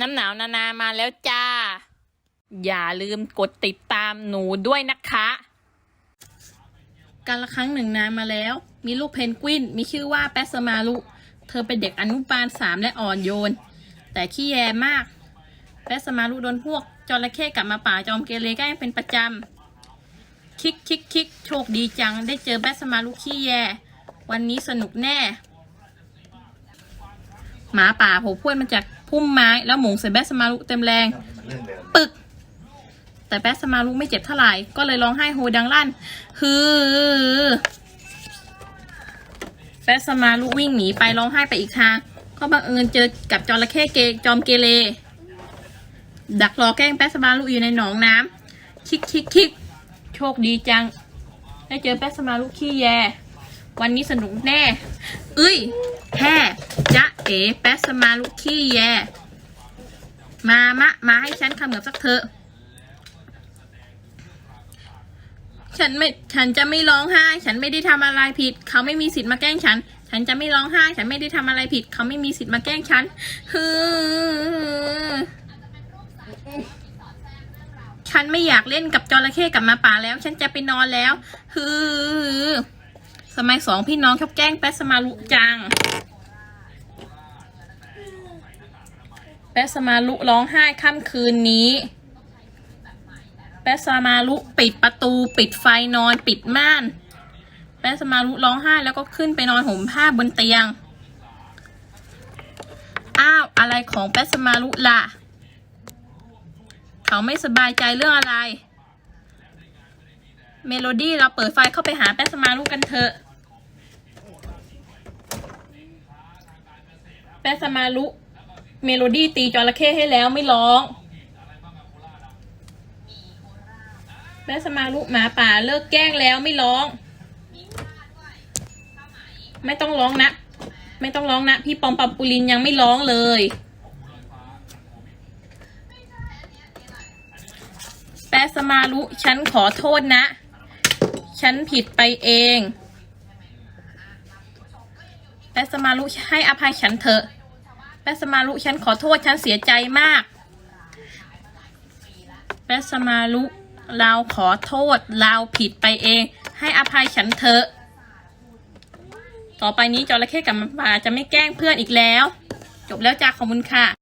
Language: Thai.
น้ำหนาวนานามาแล้วจ้า อย่าลืมกดติดตามหนูด้วยนะคะการละครั้งหนึ่งนานมาแล้ว มีลูกเพนกวิน มีชื่อว่าแปสมาลุ เธอเป็นเด็กอนุบาลสามและอ่อนโยน แต่ขี้แยมาก แปสมาลุโดนพวกจระเข้กลับมาป่าจอมเกเรแกล้งเป็นประจำ คิกคิกคิกโชคดีจัง ได้เจอแปสมาลุขี้แย วันนี้สนุกแน่ หมาป่าโผล่พวดมาจาก พุ่มไม้แล้วหมงใส่แบสสมารุเต็มแรงเรื่องเดิมปึก แต่แบสสมารุไม่เจ็บเท่าไหร่ ก็เลยร้องไห้โฮดังลั่น ฮือแบสสมารุวิ่งหนีไปร้องไห้ไปอีกทาง ก็บังเอิญเจอกับจระเข้เกจอมเกเรดักรอแกล้งแบสสมารุอยู่ในหนองน้ำคิกคิกคิกโชคดีจัง ได้เจอแบสสมารุขี้แย วันนี้สนุกแน่ เอ้ย แฮ่จ๊ะเอ๋แปสมาลุกขี้แย มามะ มาให้ฉันคำเหมือบสักเถอะ ฉันไม่ ฉันจะไม่ร้องไห้ ฉันไม่ได้ทำอะไรผิด เขาไม่มีสิทธิ์มาแกล้งฉัน ฉันจะไม่ร้องไห้ ฉันไม่ได้ทำอะไรผิด เขาไม่มีสิทธิ์มาแกล้งฉันฮือฉันไม่อยากเล่นกับจระเข้กับมาป่าแล้ว ฉันจะไปนอนแล้วฮือสมัยสองพี่น้องชอบแกล้งแปสมาลุจัง ปสมาลุร้องไห้ค่ำคืนนี้แปสมาลุปิดประตู ปิดไฟนอนปิดม่านแปสมาลุร้องไห้แล้วก็ขึ้นไปนอนห่มผ้าบนเตียง อ้าวอะไรของแปสมาลุล่ะ เขาไม่สบายใจเรื่องอะไร เมโลดี้เราเปิดไฟเข้าไปหาแปสมาลุกันเถอะแปสมาลุ เมโลดี้ตีจระเข้ให้แล้วไม่ร้องแปสมาลุหมาป่าเลิกแกล้งแล้วไม่ร้อง ไม่ต้องร้องนะ ไม่ต้องร้องนะ พี่ปอมปัมปุลินยังไม่ร้องเลยแปสมาลุฉันขอโทษนะ ฉันผิดไปเองแปสมาลุให้อภัยฉันเถอะ ปสมาลุฉันขอโทษฉันเสียใจมากแปสมาลุเราขอโทษเราผิดไปเอง ให้อภัยฉันเถอะ ต่อไปนี้จระเข้กับมันป่าจะไม่แกล้งเพื่อนอีกแล้ว จบแล้วจ้าขอบคุณค่ะ